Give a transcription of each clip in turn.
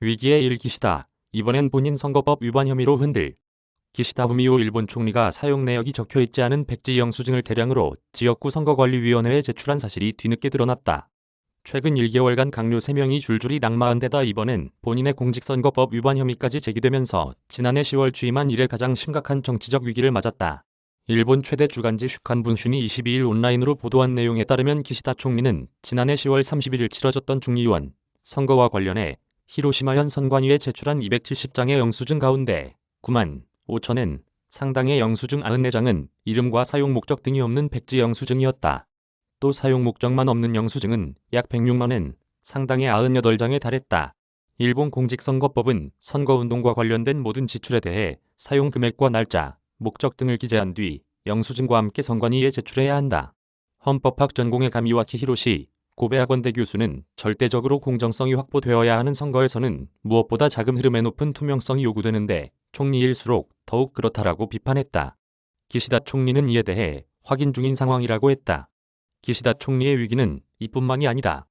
위기에 일 기시다. 이번엔 본인 선거법 위반 혐의로 흔들. 기시다 후미오 일본 총리가 사용 내역이 적혀 있지 않은 백지 영수증을 대량으로 지역구 선거관리위원회에 제출한 사실이 뒤늦게 드러났다. 최근 1개월간 강요 3명이 줄줄이 낙마한 데다 이번엔 본인의 공직선거법 위반 혐의까지 제기되면서 지난해 10월 취임한 이래 가장 심각한 정치적 위기를 맞았다. 일본 최대 주간지 슈칸 분슌이 22일 온라인으로 보도한 내용에 따르면 기시다 총리는 지난해 10월 31일 치러졌던 중의원 선거와 관련해 히로시마현 선관위에 제출한 270장의 영수증 가운데 9만 5천엔 상당의 영수증 94장은 이름과 사용 목적 등이 없는 백지 영수증이었다. 또 사용 목적만 없는 영수증은 약 106만엔 상당의 98장에 달했다. 일본 공직선거법은 선거운동과 관련된 모든 지출에 대해 사용 금액과 날짜, 목적 등을 기재한 뒤 영수증과 함께 선관위에 제출해야 한다. 헌법학 전공의 가미와키 히로시 고베학원대 교수는 절대적으로 공정성이 확보되어야 하는 선거에서는 무엇보다 자금 흐름의 높은 투명성이 요구되는데 총리일수록 더욱 그렇다라고 비판했다. 기시다 총리는 이에 대해 확인 중인 상황이라고 했다. 기시다 총리의 위기는 이뿐만이 아니다.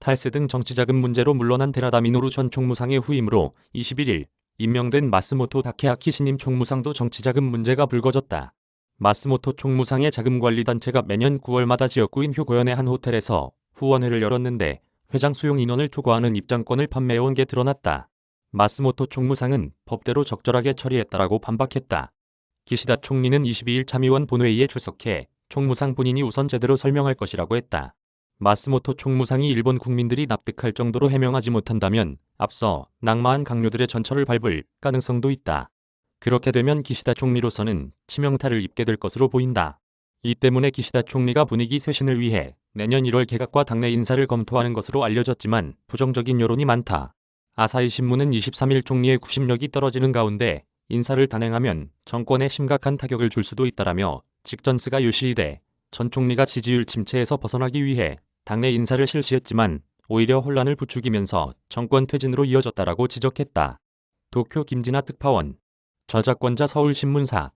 탈세 등 정치자금 문제로 물러난 데라다 미노루 전 총무상의 후임으로 21일 임명된 마스모토 다케아키 신임 총무상도 정치자금 문제가 불거졌다. 마스모토 총무상의 자금관리단체가 매년 9월마다 지역구인 효고현의 한 호텔에서 후원회를 열었는데 회장 수용 인원을 초과하는 입장권을 판매해온 게 드러났다. 마스모토 총무상은 법대로 적절하게 처리했다라고 반박했다. 기시다 총리는 22일 참의원 본회의에 출석해 총무상 본인이 우선 제대로 설명할 것이라고 했다. 마스모토 총무상이 일본 국민들이 납득할 정도로 해명하지 못한다면 앞서 낙마한 강요들의 전철을 밟을 가능성도 있다. 그렇게 되면 기시다 총리로서는 치명타를 입게 될 것으로 보인다. 이 때문에 기시다 총리가 분위기 쇄신을 위해 내년 1월 개각과 당내 인사를 검토하는 것으로 알려졌지만 부정적인 여론이 많다. 아사히 신문은 23일 총리의 구심력이 떨어지는 가운데 인사를 단행하면 정권에 심각한 타격을 줄 수도 있다라며 직전스가 요시히데 전 총리가 지지율 침체에서 벗어나기 위해 당내 인사를 실시했지만 오히려 혼란을 부추기면서 정권 퇴진으로 이어졌다라고 지적했다. 도쿄 김진아 특파원 저작권자 서울신문사